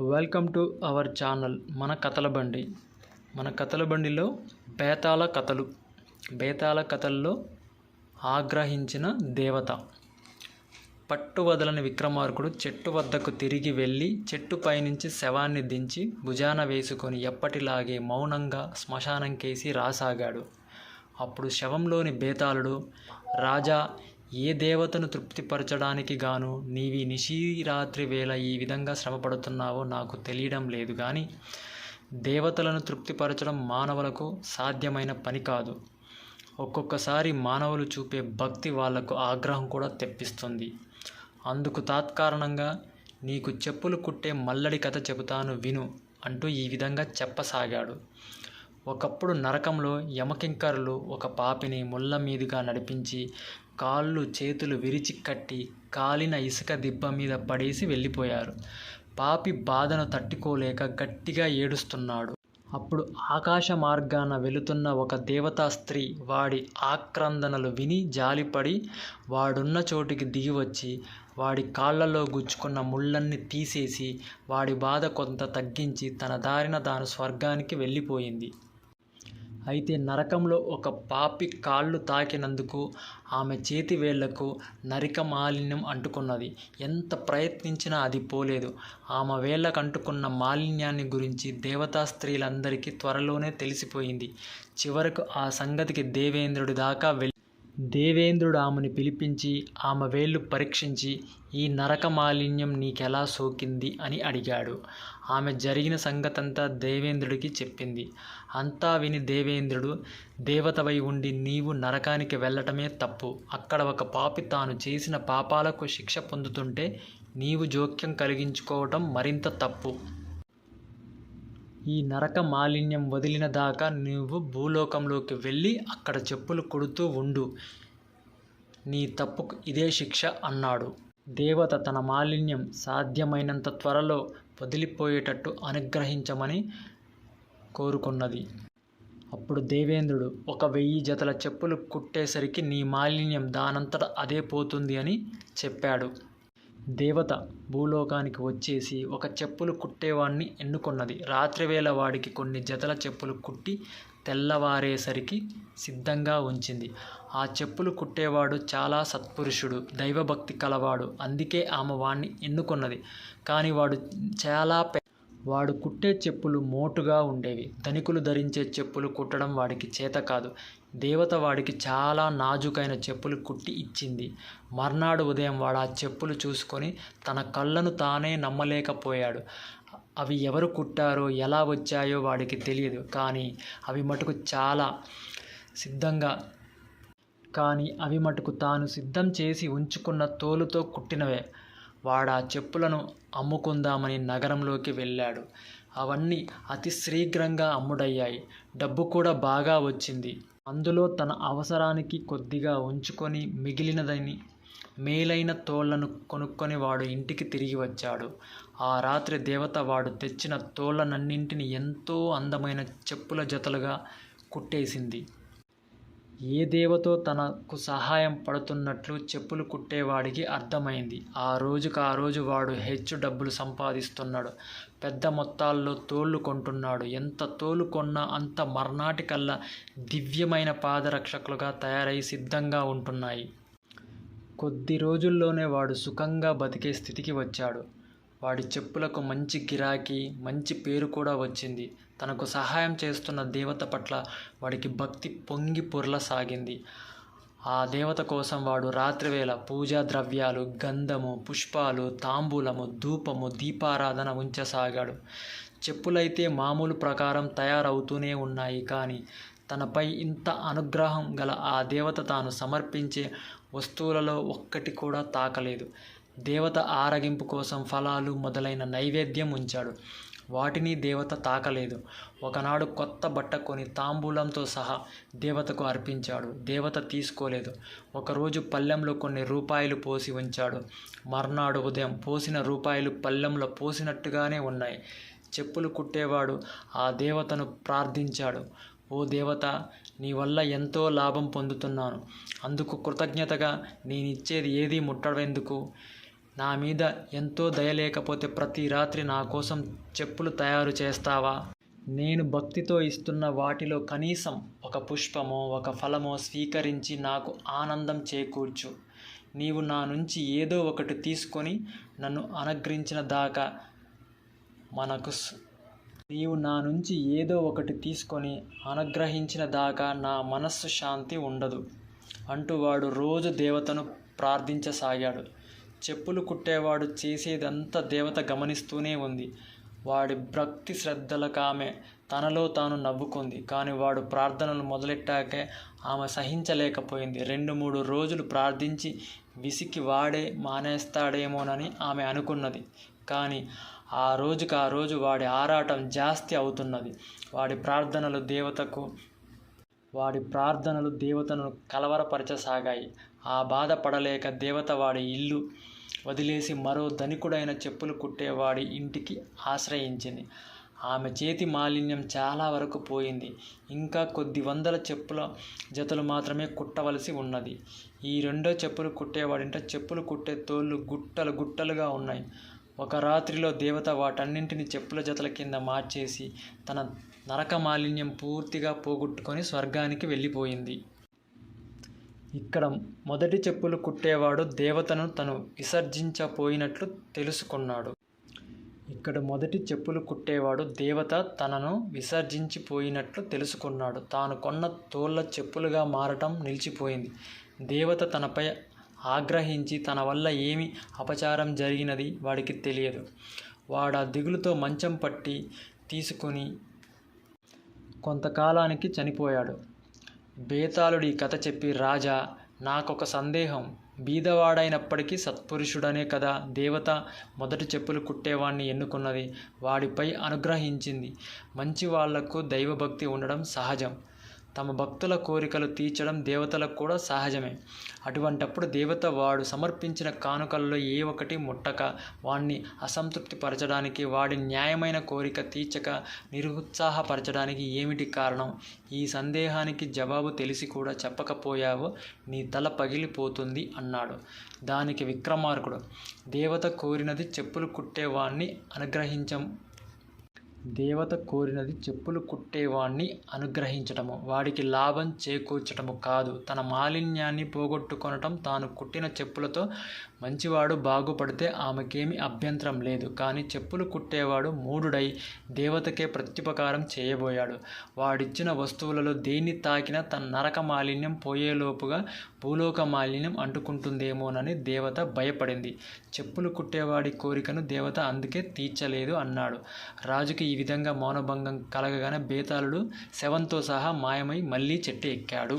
Welcome to our channel మన కథల బండి. మన కథల బండిలో బేతాళ కథలు. బేతాళ కథల్లో ఆగ్రహించిన దేవత. పట్టు వదలని విక్రమార్కుడు చెట్టు వద్దకు తిరిగి వెళ్ళి చెట్టు పైనుంచి శవాన్ని దించి భుజాన వేసుకొని ఎప్పటిలాగే మౌనంగా శ్మశానంకేసి రాసాగాడు. అప్పుడు శవంలోని బేతాళుడు రాజా ఏ దేవతను తృప్తిపరచడానికి గాను నీవి నిశీరాత్రి వేళ ఈ విధంగా శ్రమపడుతున్నావో నాకు తెలియడం లేదు కానీ దేవతలను తృప్తిపరచడం మానవులకు సాధ్యమైన పని కాదు. ఒక్కొక్కసారి మానవులు చూపే భక్తి వాళ్ళకు ఆగ్రహం కూడా తెప్పిస్తుంది. అందుకు తాత్కారణంగా నీకు చెప్పులు కుట్టే మల్లడి కథ చెబుతాను విను అంటూ ఈ విధంగా చెప్పసాగాడు. ఒకప్పుడు నరకంలో యమకింకరులు ఒక పాపిని ముళ్ళ మీదుగా నడిపించి కాళ్ళు చేతులు విరిచి కట్టి కాలిన ఇసుక దిబ్బ మీద పడేసి వెళ్ళిపోయారు. పాపి బాధను తట్టుకోలేక గట్టిగా ఏడుస్తున్నాడు. అప్పుడు ఆకాశ మార్గాన వెళుతున్న ఒక దేవతా స్త్రీ వాడి ఆక్రందనలు విని జాలిపడి వాడున్న చోటికి దిగివచ్చి వాడి కాళ్ళలో గుచ్చుకున్న ముళ్ళన్ని తీసేసి వాడి బాధ కొంత తగ్గించి తన దారిన తాను స్వర్గానికి వెళ్ళిపోయింది. అయితే నరకంలో ఒక పాపి కాళ్ళు తాకినందుకు ఆమె చేతి వేళ్ళకు నరిక మాలిన్యం అంటుకున్నది. ఎంత ప్రయత్నించినా అది పోలేదు. ఆమె వేళ్ళకు అంటుకున్న మాలిన్యాన్ని గురించి దేవతా స్త్రీలందరికీ త్వరలోనే తెలిసిపోయింది. చివరకు ఆ సంగతికి దేవేంద్రుడి దాకా వెళ్ళి దేవేంద్రుడు ఆమెను పిలిపించి ఆమె వేళ్ళు పరీక్షించి ఈ నరక మాలిన్యం నీకెలా సోకింది అని అడిగాడు. ఆమె జరిగిన సంగతంతా దేవేంద్రుడికి చెప్పింది. అంతా విని దేవేంద్రుడు దేవతవై ఉండి నీవు నరకానికి వెళ్ళటమే తప్పు. అక్కడ ఒక పాపి తాను చేసిన పాపాలకు శిక్ష పొందుతుంటే నీవు జోక్యం కలిగించుకోవటం మరింత తప్పు. ఈ నరక మాలిన్యం వదిలిన దాకా నువ్వు భూలోకంలోకి వెళ్ళి అక్కడ చెప్పులు కొడుతూ ఉండు. నీ తప్పుకు ఇదే శిక్ష అన్నాడు. దేవత తన మాలిన్యం సాధ్యమైనంత త్వరలో వదిలిపోయేటట్టు అనుగ్రహించమని కోరుకున్నది. అప్పుడు దేవేంద్రుడు ఒక వెయ్యి జతల చెప్పులు కుట్టేసరికి నీ మాలిన్యం దానంతట అదే పోతుంది అని చెప్పాడు. దేవత భూలోకానికి వచ్చేసి ఒక చెప్పులు కుట్టేవాణ్ణి ఎన్నుకున్నది. రాత్రివేళ వాడికి కొన్ని జతల చెప్పులు కుట్టి తెల్లవారేసరికి సిద్ధంగా ఉంచింది. ఆ చెప్పులు కుట్టేవాడు చాలా సత్పురుషుడు దైవభక్తి కలవాడు. అందుకే ఆమె వాణ్ణి ఎన్నుకున్నది. కానీ వాడు చాలా పె వాడు కుట్టే చెప్పులు మోటుగా ఉండేవి. ధనికులు ధరించే చెప్పులు కుట్టడం వాడికి చేత కాదు. దేవత వాడికి చాలా నాజుకైన చెప్పులు కుట్టి ఇచ్చింది. మర్నాడు ఉదయం వాడు ఆ చెప్పులు చూసుకొని తన కళ్ళను తానే నమ్మలేకపోయాడు. అవి ఎవరు కుట్టారో ఎలా వచ్చాయో వాడికి తెలియదు. కానీ అవి మటుకు చాలా సిద్ధంగా కానీ అవి మటుకు తాను సిద్ధం చేసి ఉంచుకున్న తోలుతో కుట్టినవే. వాడు ఆ చెప్పులను అమ్ముకుందామని నగరంలోకి వెళ్ళాడు. అవన్నీ అతి శీఘ్రంగా అమ్ముడయ్యాయి. డబ్బు కూడా బాగా వచ్చింది. అందులో తన అవసరానికి కొద్దిగా ఉంచుకొని మిగిలినదని మేలైన తోళ్ళను కొనుక్కొని వాడు ఇంటికి తిరిగి వచ్చాడు. ఆ రాత్రి దేవత వాడు తెచ్చిన తోళ్ళనన్నింటిని ఎంతో అందమైన చెప్పుల జతలుగా కుట్టేసింది. ఏ దేవతో తనకు సహాయం పడుతున్నట్లు చెప్పులు కుట్టేవాడికి అర్థమైంది. ఆ రోజుకు ఆ రోజు వాడు హెచ్చు డబ్బులు సంపాదిస్తున్నాడు. పెద్ద మొత్తాల్లో తోళ్ళు కొంటున్నాడు. ఎంత తోలు కొన్నా అంత మర్నాటికల్లా దివ్యమైన పాదరక్షకులుగా తయారై సిద్ధంగా ఉంటున్నాయి. కొద్ది రోజుల్లోనే వాడు సుఖంగా బతికే స్థితికి వచ్చాడు. వాడి చెప్పులకు మంచి గిరాకీ మంచి పేరు కూడా వచ్చింది. తనకు సహాయం చేస్తున్న దేవత పట్ల వాడికి భక్తి పొంగి పొర్లసాగింది ఆ దేవత కోసం వాడు రాత్రివేళ పూజా ద్రవ్యాలు గంధము పుష్పాలు తాంబూలము ధూపము దీపారాధన ఉంచసాగాడు. చెప్పులైతే మామూలు ప్రకారం తయారవుతూనే ఉన్నాయి కానీ తనపై ఇంత అనుగ్రహం గల ఆ దేవత తాను సమర్పించే వస్తువులలో ఒక్కటి కూడా తాకలేదు. దేవత ఆరగింపు కోసం ఫలాలు మొదలైన నైవేద్యం ఉంచాడు. వాటిని దేవత తాకలేదు. ఒకనాడు కొత్త బట్ట కొని తాంబూలంతో సహా దేవతకు అర్పించాడు. దేవత తీసుకోలేదు. ఒకరోజు పల్లెంలో కొన్ని రూపాయలు పోసి ఉంచాడు. మర్నాడు ఉదయం పోసిన రూపాయలు పల్లెంలో పోసినట్టుగానే ఉన్నాయి. చెప్పులు కుట్టేవాడు ఆ దేవతను ప్రార్థించాడు. ఓ దేవత నీ వల్ల ఎంతో లాభం పొందుతున్నాను. అందుకు కృతజ్ఞతగా నేనిచ్చేది ఏదీ ముట్టడెందుకు నా మీద ఎంతో దయ లేకపోతే ప్రతి రాత్రి నా కోసం చెప్పులు తయారు చేస్తావా? నేను భక్తితో ఇస్తున్న వాటిలో కనీసం ఒక పుష్పమో ఒక ఫలమో స్వీకరించి నాకు ఆనందం చేకూర్చు. నీవు నా నుంచి ఏదో ఒకటి తీసుకొని నన్ను అనుగ్రహించిన దాకా మనకు నీవు నా నుంచి ఏదో ఒకటి తీసుకొని అనుగ్రహించిన దాకా నా మనస్సు శాంతి ఉండదు. అంటూ వాడు రోజు దేవతను ప్రార్థించసాగాడు. చెప్పులు కుట్టేవాడు చేసేదంతా దేవత గమనిస్తూనే ఉంది. వాడి భక్తి శ్రద్ధలకు ఆమె తనలో తాను నవ్వుకుంది. కానీ వాడు ప్రార్థనలు మొదలెట్టాకే ఆమె సహించలేకపోయింది. రెండు మూడు రోజులు ప్రార్థించి విసికి వాడే మానేస్తాడేమోనని ఆమె అనుకున్నది. కానీ ఆ రోజుకి ఆ రోజు వాడి ఆరాటం జాస్తి అవుతున్నది. వాడి ప్రార్థనలు దేవతకు వాడి ప్రార్థనలు దేవతను కలవరపరచసాగాయి. ఆ బాధ పడలేక దేవత వాడి ఇల్లు వదిలేసి మరో ధనికుడైన చెప్పులు కుట్టేవాడి ఇంటికి ఆశ్రయించింది. ఆమె చేతి మాలిన్యం చాలా వరకు పోయింది. ఇంకా కొద్ది వందల చెప్పుల జతలు మాత్రమే కుట్టవలసి ఉన్నది. ఈ రెండో చెప్పులు కుట్టేవాడింట చెప్పులు కుట్టే తోళ్ళు గుట్టలు గుట్టలుగా ఉన్నాయి. ఒక రాత్రిలో దేవత వాటన్నింటిని చెప్పుల జతల కింద మార్చేసి తన నరక మాలిన్యం పూర్తిగా పోగొట్టుకొని స్వర్గానికి వెళ్ళిపోయింది. ఇక్కడ మొదటి చెప్పులు కుట్టేవాడు దేవతను తను విసర్జించపోయినట్లు తెలుసుకున్నాడు. ఇక్కడ మొదటి చెప్పులు కుట్టేవాడు దేవత తనను విసర్జించిపోయినట్లు తెలుసుకున్నాడు. తాను కొన్న తోళ్ళ చెప్పులుగా మారటం నిలిచిపోయింది. దేవత తనపై ఆగ్రహించి తన వల్ల ఏమి అపచారం జరిగినది వాడికి తెలియదు. వాడు ఆ దిగులుతో మంచం పట్టి తీసుకుని కొంతకాలానికి చనిపోయాడు. బేతాళుడి కథ చెప్పి రాజా నాకొక సందేహం. బీదవాడైనప్పటికీ సత్పురుషుడనే కదా దేవత మొదటి చెప్పులు కుట్టేవాణ్ణి ఎన్నుకున్నది. వాడిపై అనుగ్రహించింది. మంచి వాళ్ళకు దైవభక్తి ఉండడం సహజం. తమ భక్తుల కోరికలు తీర్చడం దేవతలకు కూడా సహజమే. అటువంటప్పుడు దేవత వాడు సమర్పించిన కానుకల్లో ఏ ఒకటి ముట్టక వాణ్ణి అసంతృప్తిపరచడానికి వాడి న్యాయమైన కోరిక తీర్చక నిరుత్సాహపరచడానికి ఏమిటి కారణం? ఈ సందేహానికి జవాబు తెలిసి కూడా చెప్పకపోయావో నీ తల పగిలిపోతుంది అన్నాడు. దానికి విక్రమార్కుడు దేవత కోరినది చెప్పులు కుట్టేవాణ్ణి అనుగ్రహించం దేవత కోరినది చెప్పులు కుట్టేవాణ్ణి అనుగ్రహించటము. వాడికి లాభం చేకూర్చటము కాదు. తన మాలిన్యాన్ని పోగొట్టుకొనటం తాను కుట్టిన చెప్పులతో మంచివాడు బాగుపడితే ఆమెకేమి అభ్యంతరం లేదు. కానీ చెప్పులు కుట్టేవాడు మూఢుడై దేవతకే ప్రత్యుపకారం చేయబోయాడు. వాడిచ్చిన వస్తువులలో దేన్ని తాకినా తన నరక మాలిన్యం పోయేలోపుగా భూలోక మాలిన్యం అంటుకుంటుందేమోనని దేవత భయపడింది. చెప్పులు కుట్టేవాడి కోరికను దేవత అందుకే తీర్చలేదు అన్నాడు. రాజుకి ఈ విధంగా మౌనభంగం కలగగానే బేతాళుడు శవంతో సహా మాయమై మళ్ళీ చెట్టు ఎక్కాడు.